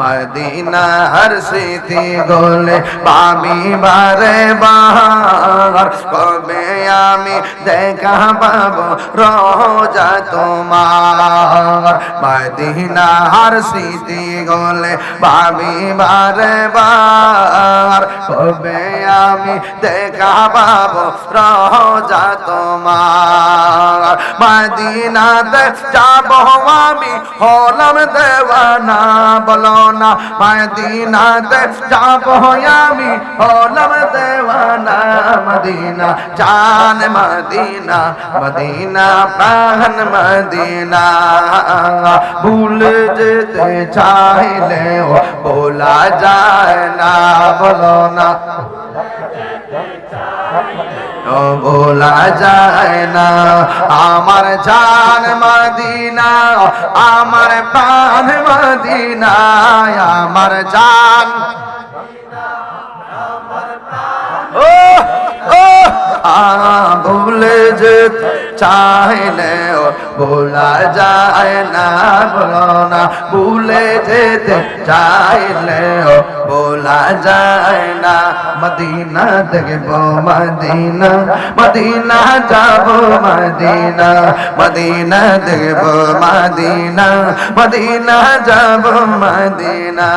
মদিনার স্মৃতি গোলে পাবি বারে বাহার। কবে আমি দেখা পাবো রোজা তোমার? মদিনার স্মৃতি গোলে পাবি বারে বাহার। কবে আমি দেখা পাবো রোজা তোমার? মদিনাতে যাব আমি, হলাম দেওয়ানা বলো। না মদিনাতে যাব আমি। হলাম দেওয়ানা, মদিনা, জান মদিনা মদিনা, প্রাণ মদিনা। ভুল যেতে চাইলে বলা যায় না, বলো না। বলা যায় না। আমার জান মাদিনা, আমার প্রাণ মদিনা, আমার জান। ও ভুলে যেতে চাইলে ভোলা যায় না বলো না, ভুলে যেতে ও ভোলা যায় না। মদিনা দেখব, মদিনা মদিনা যাব, মদিনা মদিনা দেখব, মদিনা মদিনা যাব, মদিনা।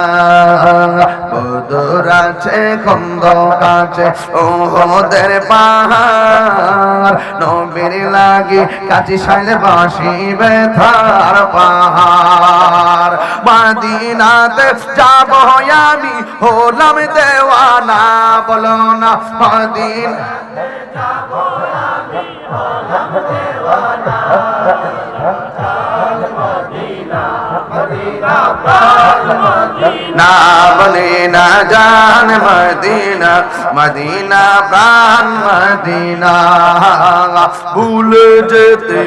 বদর খন্দ কাছে ওদের পাহাড়, নবীর লাগি কাছে সাইলে বাসি বেথার পাহাড়। মাদিনাতে যাব আমি, হলাম দেওয়ানা, বলো না মাদিন না বলে না জান মদিনা মদিনা প্রাণ মদিনা। ভুল যেতে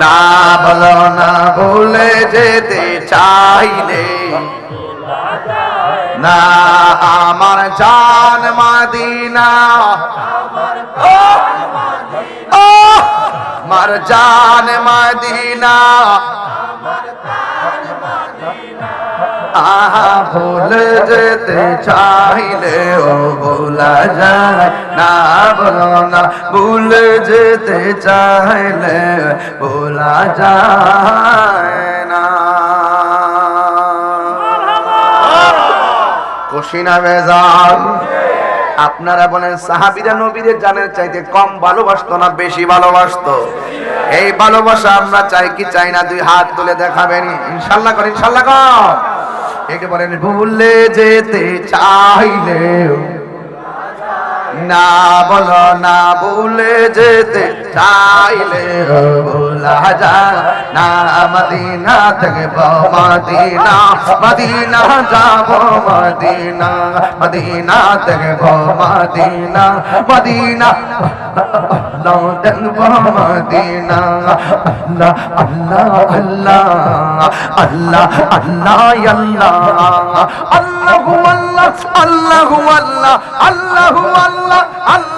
না বলো না ভুলে যেতে চাইলে না আমার জান মদিনা ও ও আমার জান মদিনা আহা ভুল যেতে চাইলে ও ভোলা যায়। না বলো না, ভুল যেতে চাইলে ভোলা যায় না। কশিনা বেজাল আপনারা বলেন, সাহাবিরা নবীদের জানের চাইতে কম ভালোবাসতো না বেশি ভালোবাসতো? এই ভালোবাসা আমরা চাই কি চাই না, দুই হাত তুলে দেখাবেন। ইনশাল্লাহ করেন ইনশাল্লাহ কর। একে বলেন ভুলে যেতে চাইলে। না বলো না ভুলে যেতে চাইলে। যায় না মদিনা থেকে মদিনা মদিনা যাব মদিনা মদিনা থেকে Medina Medina লৌটন Medina Allah Allah Allah Allah Allah Allah আল্লাহু আল্লাহ আল্লাহু আল্লাহ আল্লাহু আল্লাহ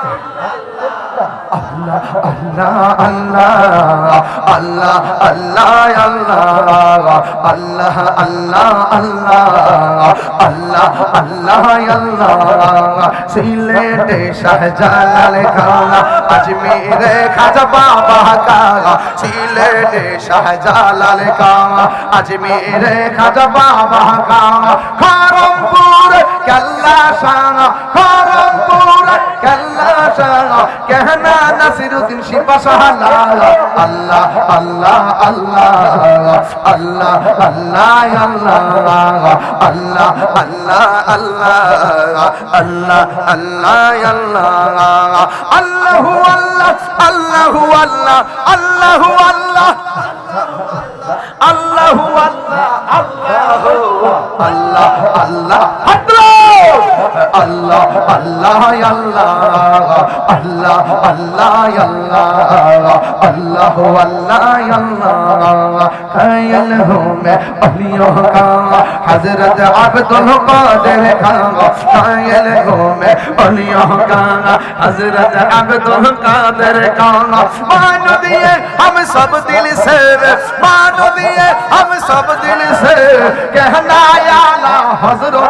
আল্লাহ আল্লাহ আল্লাহ আল্লাহ আল্লাহ আল্লাহ আল্লাহ আল্লাহ আল্লাহ আল্লাহ সিলেটে শাহজালাল আজমিরে খাজা বাবা কালা সিলেটে শাহজালাল খানা আজমিরে খাজা বাবা কালা শাহ কেহনা নাসিরুদ্দিন শিপা সাহালা আল্লাহ আল্লাহ আল্লাহ আল্লাহ আল্লাহ আল্লাহ আল্লাহ আল্লাহ আল্লাহ আল্লাহ আল্লাহ আল্লাহু আল্লাহ আল্লাহু আল্লাহ আল্লাহু আল্লাহ আল্লাহু আল্লাহ আল্লাহ আল্লাহ আল্লাহ আল্লাহ আল্লাহ আল্লাহ আল্লাহ আল্লাহ আল্লাহ अल्लाह अल्लाह अल्लाह कायल हूँ मैं अलियों का हजरत अब्दुल कादिर का कायल हूँ मैं अलियों का हजरत अब्दुल कादिर का मान दिए हम सब दिल से मान दिए हम सब दिल से कहना या ना हजरत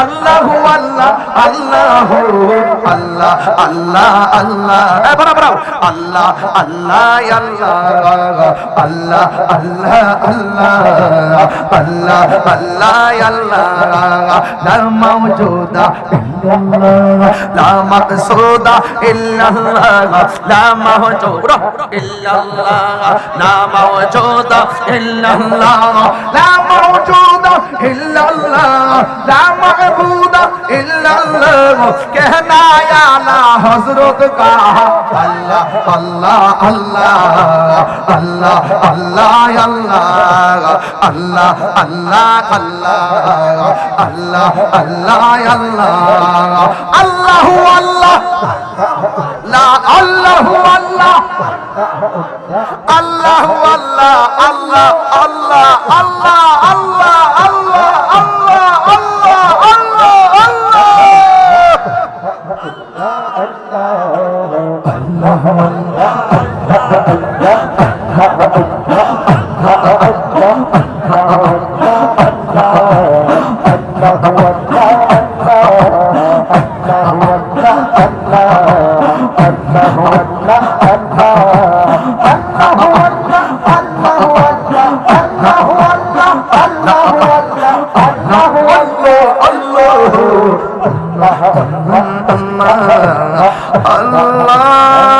আল্লাহু আল্লাহ আল্লাহু আল্লাহ আল্লাহ আল্লাহ। এবার আবার আল্লাহ আল্লাহ আল্লাহ আল্লাহ আল্লাহ আল্লাহ আল্লাহ আল্লাহ আল্লাহ। লা মাওজুদা ইল্লাল্লাহ, লা মাকসুদা ইল্লাল্লাহ, লা মাহজুরা ইল্লাল্লাহ, লা মাওজুদা লা মাহবুদা ইল্লাল্লাহ কেহনা ইয়া না হযরত কা আল্লাহ আল্লাহ আল্লাহ আল্লাহ আল্লাহ আল্লাহ আল্লাহ আল্লাহ আল্লাহ আল্লাহ আল্লাহ আল্লাহু আল্লাহ আল্লাহ আল্লাহ আল্লাহ আল্লাহ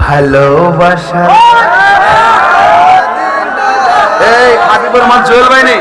ভালোবাসা এই হাবিবুর রহমান জুয়েল ভাই নেই?